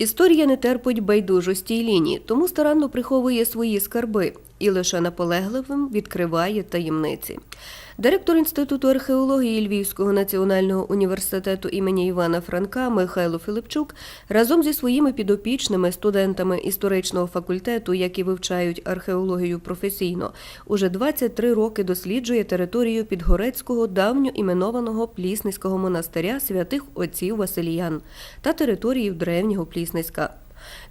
Історія не терпить байдужості й лінії, тому старанно приховує свої скарби і лише наполегливим відкриває таємниці. Директор Інституту археології Львівського національного університету імені Івана Франка Михайло Филипчук разом зі своїми підопічними студентами історичного факультету, які вивчають археологію професійно, уже 23 роки досліджує територію Підгорецького давньо іменованого Плісницького монастиря святих отців Василіян та території древнього Плісницька.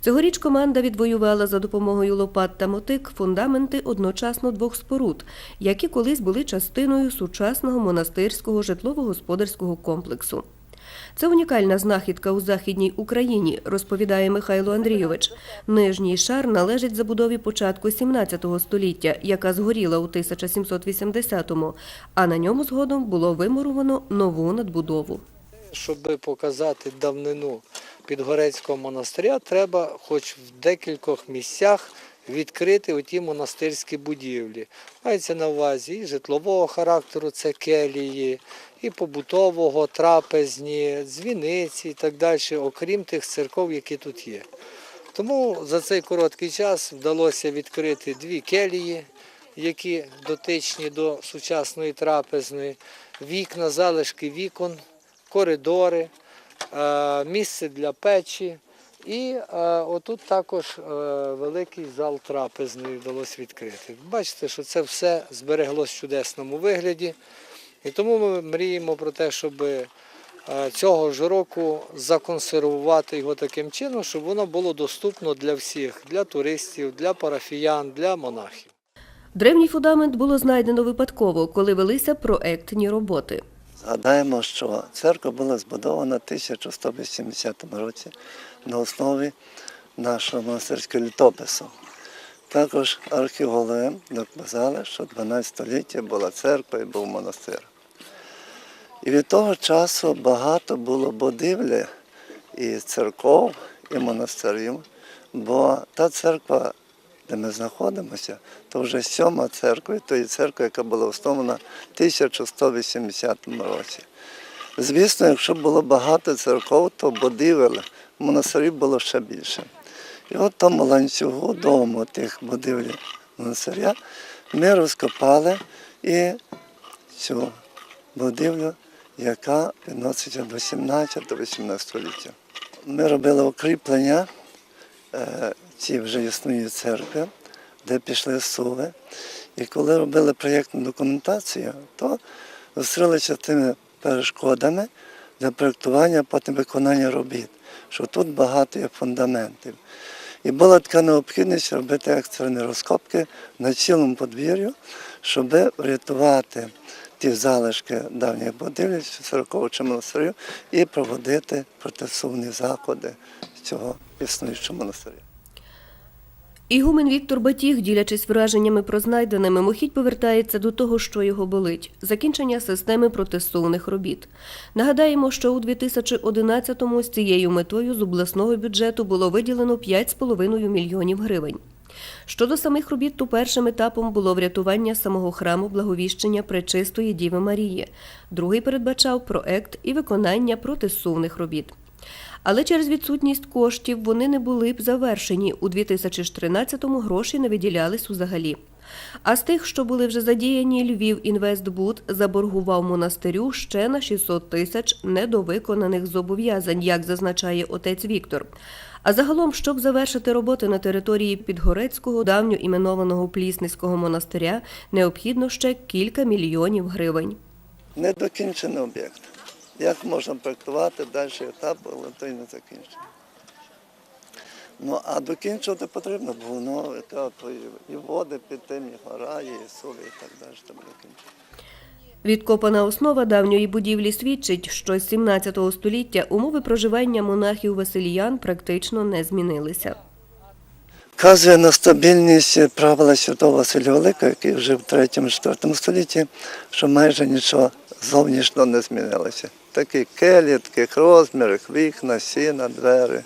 Цьогоріч команда відвоювала за допомогою лопат та мотик фундаменти одночасно двох споруд, які колись були частиною сучасного монастирського житлово-господарського комплексу. Це унікальна знахідка у Західній Україні, розповідає Михайло Андрійович. Нижній шар належить забудові початку 17 століття, яка згоріла у 1780-му, а на ньому згодом було вимуровано нову надбудову. Щоб показати давнину Підгорецького монастиря, треба хоч в декількох місцях відкрити оті монастирські будівлі. Мається на увазі і житлового характеру, це келії, і побутового, трапезні, дзвіниці і так далі, окрім тих церков, які тут є. Тому за цей короткий час вдалося відкрити дві келії, які дотичні до сучасної трапезної, вікна, залишки вікон, коридори, місце для печі. І е, отут також е, великий зал трапезний вдалося відкрити. Бачите, що це все збереглось в чудесному вигляді. І тому ми мріємо про те, щоб е, цього ж року законсервувати його таким чином, щоб воно було доступно для всіх, для туристів, для парафіян, для монахів. Древній фундамент було знайдено випадково, коли велися проектні роботи. Згадаємо, що церква була збудована в 1180 році на основі нашого монастирського літопису. Також археологи доказали, що 12 столітті була церква і був монастир. І від того часу багато було будівлі і церков, і монастирів, бо та церква, де ми знаходимося, то вже сьома церква, тої церкви, яка була основана в 1180 році. Звісно, якщо було багато церков, то будівель монастирів було ще більше. І от тому ланцюгу дому тих будівель монастиря ми розкопали і цю будівлю, яка відноситься до 17-18 століття. Ми робили укріплення е, вже існує церкви, де пішли суви. І коли робили проєктну документацію, то зустрілися тими перешкодами для проєктування, потім виконання робіт, що тут багато є фундаментів. І була така необхідність робити екстрені розкопки на цілому подвір'ю, щоб врятувати ті залишки давніх будівель, 40 чи монастирів, і проводити протисувні заходи цього існуючого монастиря. Ігумен Віктор Батіг, ділячись враженнями про знайдене, мимохідь повертається до того, що його болить – закінчення системи протисувних робіт. Нагадаємо, що у 2011-му з цією метою з обласного бюджету було виділено 5,5 мільйонів гривень. Щодо самих робіт, то першим етапом було врятування самого храму Благовіщення Пречистої Діви Марії. Другий передбачав проект і виконання протисувних робіт. Але через відсутність коштів вони не були б завершені. У 2013-му гроші не виділялись взагалі. А з тих, що були вже задіяні, Львів Інвестбуд заборгував монастирю ще на 600 тисяч недовиконаних зобов'язань, як зазначає отець Віктор. А загалом, щоб завершити роботи на території Підгорецького давньо іменованого Плісницького монастиря, необхідно ще кілька мільйонів гривень. Недокінчений об'єкт. Як можна проєктувати далі етап, але той не закінчений. Ну, а докінчувати потрібно, бо воно і- води під тим, і гора, і соли, і так далі. Треба докінчити. Відкопана основа давньої будівлі свідчить, що з 17 століття умови проживання монахів Василіян практично не змінилися. Вказує на стабільність правила Святого Василя Великого, який вже в 3-4 столітті, що майже нічого зовнішнього не змінилося. Келі, таких розмірів, вікна, сіна, двері,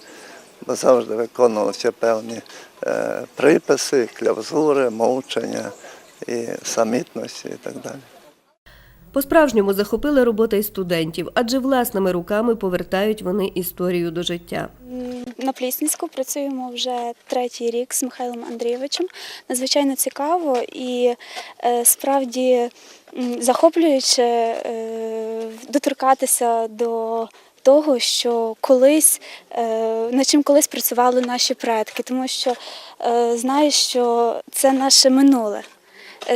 бо завжди виконувалися певні е, приписи, клявзури, мовчання і самітності і так далі. По-справжньому захопили робота й студентів, адже власними руками повертають вони історію до життя. На Плісницьку працюємо вже третій рік з Михайлом Андрійовичем. Надзвичайно цікаво і е, справді захоплююче е, доторкатися до того, що колись е, над чим колись працювали наші предки, тому що знаю, що це наше минуле.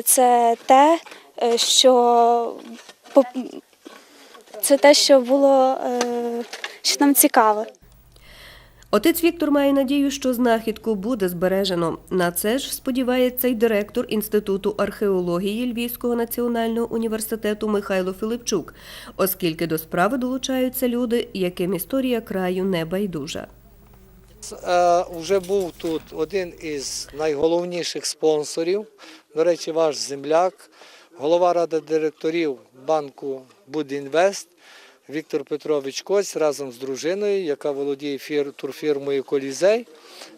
Це те, що це те, що було що нам цікаве. Отець Віктор має надію, що знахідку буде збережено. На це ж сподівається й директор Інституту археології Львівського національного університету Михайло Филипчук, оскільки до справи долучаються люди, яким історія краю не байдужа. Е, Вже був тут один із найголовніших спонсорів. До речі, ваш земляк, голова ради директорів банку Будінвест Віктор Петрович Коць разом з дружиною, яка володіє фір, турфірмою Колізей,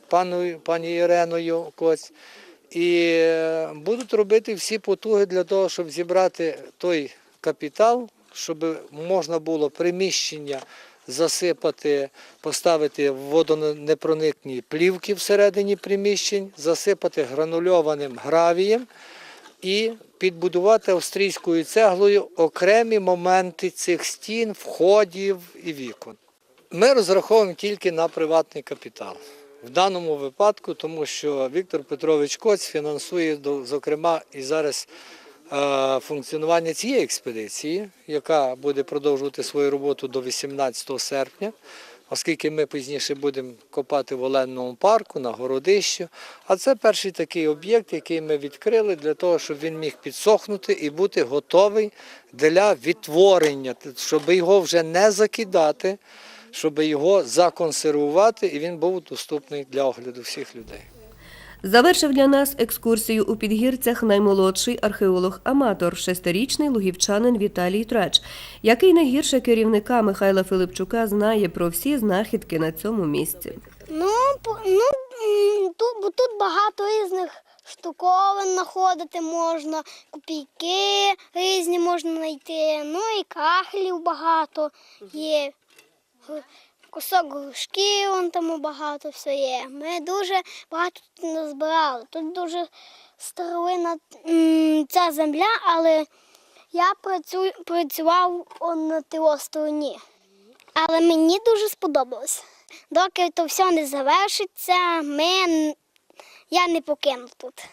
паною, пані Іреною Коць. І е, будуть робити всі потуги для того, щоб зібрати той капітал, щоб можна було приміщення засипати, поставити водонепроникні плівки всередині приміщень, засипати гранульованим гравієм і підбудувати австрійською цеглою окремі моменти цих стін, входів і вікон. Ми розраховуємо тільки на приватний капітал. В даному випадку, тому що Віктор Петрович Коць фінансує, зокрема, і зараз е, функціонування цієї експедиції, яка буде продовжувати свою роботу до 18 серпня, оскільки ми пізніше будемо копати в Оленному парку на городищі. А це перший такий об'єкт, який ми відкрили для того, щоб він міг підсохнути і бути готовий для відтворення, щоб його вже не закидати, щоб його законсервувати, і він був доступний для огляду всіх людей. Завершив для нас екскурсію у підгірцях наймолодший археолог-аматор, шестирічний лугівчанин Віталій Трач, який не гірше керівника Михайла Филипчука знає про всі знахідки на цьому місці. Ну, ну тут, тут багато різних штуковин знаходити можна, копійки різні можна знайти, ну і кахлів багато є. Кусок грушки, вон тому багато все є. Ми дуже багато тут назбирали. Тут дуже старовина ця земля, але я працюю, працював на тій стороні. Але мені дуже сподобалось. Доки то все не завершиться, ми... я не покину тут.